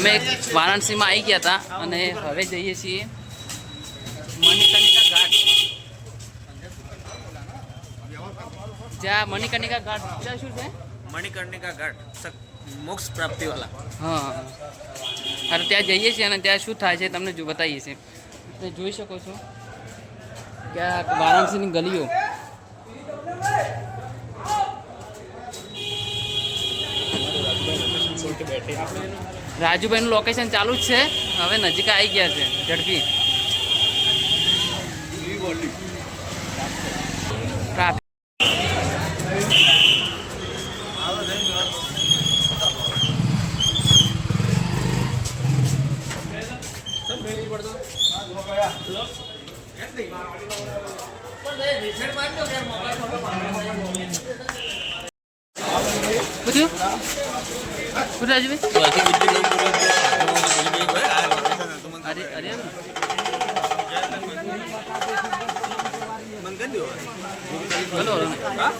અમે વારાણસીમાં આવી ગયા હતા અને હવે જઈએ છીએ મણિકર્ણિકા ઘાટ. જ્યાં મણિકર્ણિકા ઘાટ ત્યાં શું છે? મણિકર્ણિકા ઘાટ મોક્ષ પ્રાપ્તિવાલા. હા. અરે ત્યાં જઈએ છીએ અને ત્યાં શું થાય છે તમને જો બતાવીએ છીએ. તમે જોઈ શકો છો કે આ વારાણસીની ગલીઓ. રાજુભાઈનું લોકેશન ચાલુ જ છે. હવે નજીક આવી ગયા છે ઝડપી. ટ્રાફિક. પૂછ્યું પૂછ્યું રાજુભાઈ અરે અરે ચલો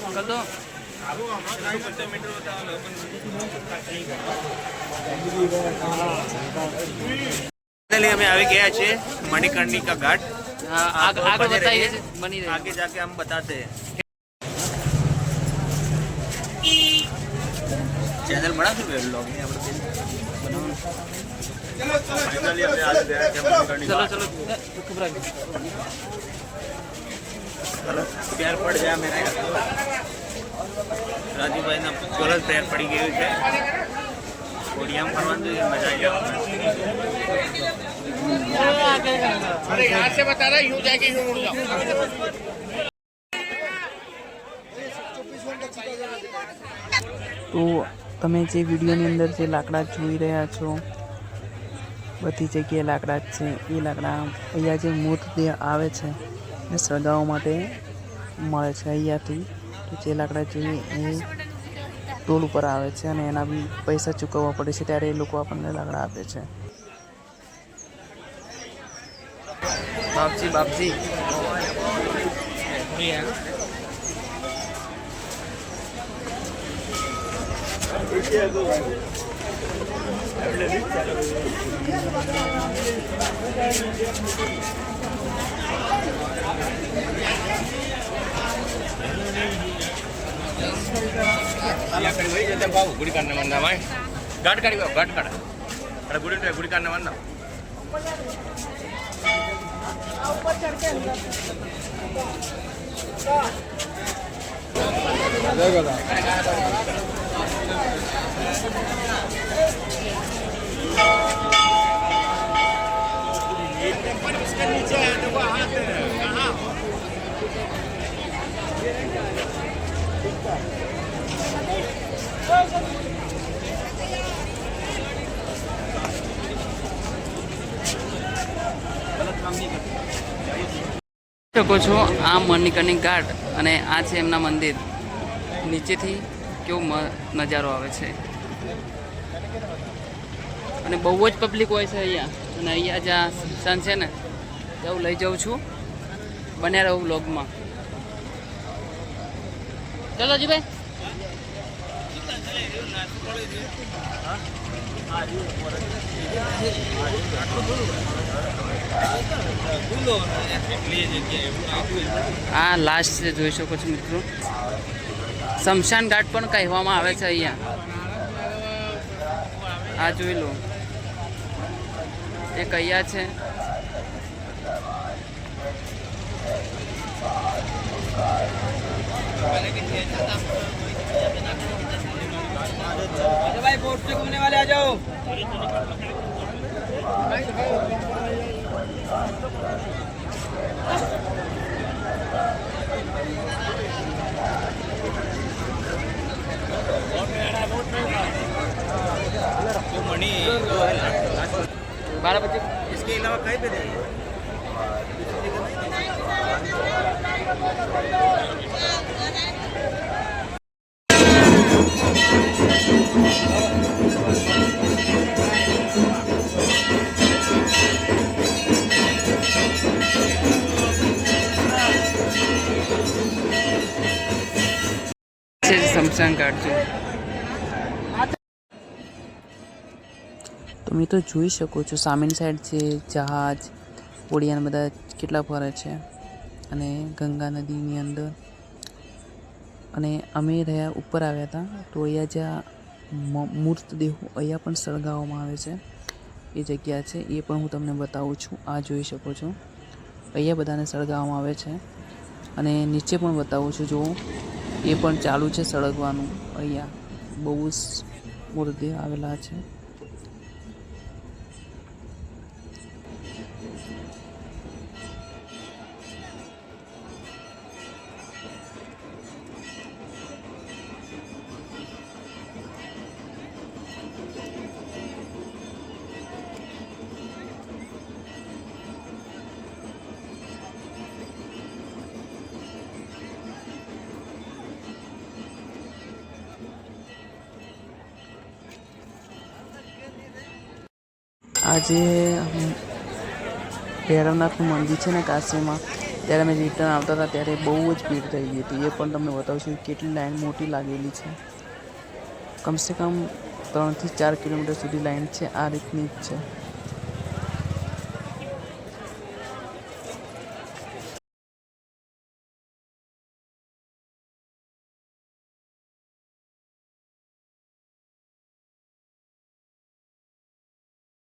કલ દો फाइनली हमें આવી ગયા છે मणिकर्णिका घाट હા આગ- આગળ બતાવીએ છીએ બની રહી आगे जाके हम बताते हैं ચેનલ બનાવશું કે બ્લોગ ની આપણે ફાઇનલી અમે આજે ગયા છે મણિકર્ણિકા ચલો ચલો ખબર આવી ચલો પ્યાર પડ જાય મેરે રાજુભાઈ ના સરસ પ્યાર પડી ગયું છે કોડિયામાં ફરવાનું જોઈએ મજા આવી આવે अरे यहाँ से बता रहा यूं जाके यूं मुड़ जाओ તો તમે જે વિડીયોની અંદર જે લાકડા જોઈ રહ્યા છો, બધી જગ્યાએ લાકડા જ છે. એ લાકડા અહીંયા જે મૃતદેહ આવે છે એ સળગાવવા માટે મળે છે અહીંયાથી. તો જે લાકડા જોઈએ એ ટોલ ઉપર આવે છે અને એના બી પૈસા ચૂકવવા પડે છે ત્યારે એ લોકો આપણને લાકડા આપે છે. બાપજી બાપજી. గుడి కన్నా మందామా ఘాట్ కాడి ఘాట్ కాడ అక్కడ గుడి ఉంటుంది, గుడి కన్నా మందాం શકો છો આ મણિકર્ણિક ઘાટ અને આ છે એમના મંદિર. નીચેથી કેવો નજારો આવે છે. અને બહુ જ પબ્લિક હોય છે અહીંયા. અને અહીંયા જ્યાં સ્ટેશન છે ને, ત્યાં હું લઈ જાઉં છું. બન્યા રહું વ્લોગમાં ચલો જીભાઈ. આ લાસ્ટ છે, જોઈ શકો છો મિત્રો. શમશાન ઘાટ પણ કહેવામાં આવે છે અહીંયા. આ જોઈ લો. એ કયા છે? जो मणि बारह बजे इसके अलावा कहीं पे देंगे ઘાટ છે. તમે તો જોઈ શકો છો, સામેની સાઈડ છે, જહાજ ઓડિયાને બધા કેટલા ફરે છે. અને ગંગા નદીની અંદર. અને અમે રહ્યા ઉપર આવ્યા હતા, તો અહીંયા જ્યાં મ- મૃતદેહો અહીંયા પણ સળગાવવામાં આવે છે. એ જગ્યા છે, એ પણ હું તમને બતાવું છું, આ જોઈ શકો છો. અહીંયા બધાને સળગાવવામાં આવે છે. અને નીચે પણ બતાવું છું જો એ પણ ચાલુ છે સળગવાનું. અહીંયા બહુ જ મૃતદેહ આવેલા છે. આજે ભૈરવનાથનું મંદિર છે ને કાશીમાં, ત્યારે અમે રિટર્ન આવતા હતા, ત્યારે બહુ જ ભીડ થઈ ગઈ હતી. એ પણ તમને બતાવશું કેટલી લાઈન મોટી લાગેલી છે. કમસે કમ ત્રણથી ચાર કિલોમીટર સુધી લાઈન છે, આ રીતની જ છે.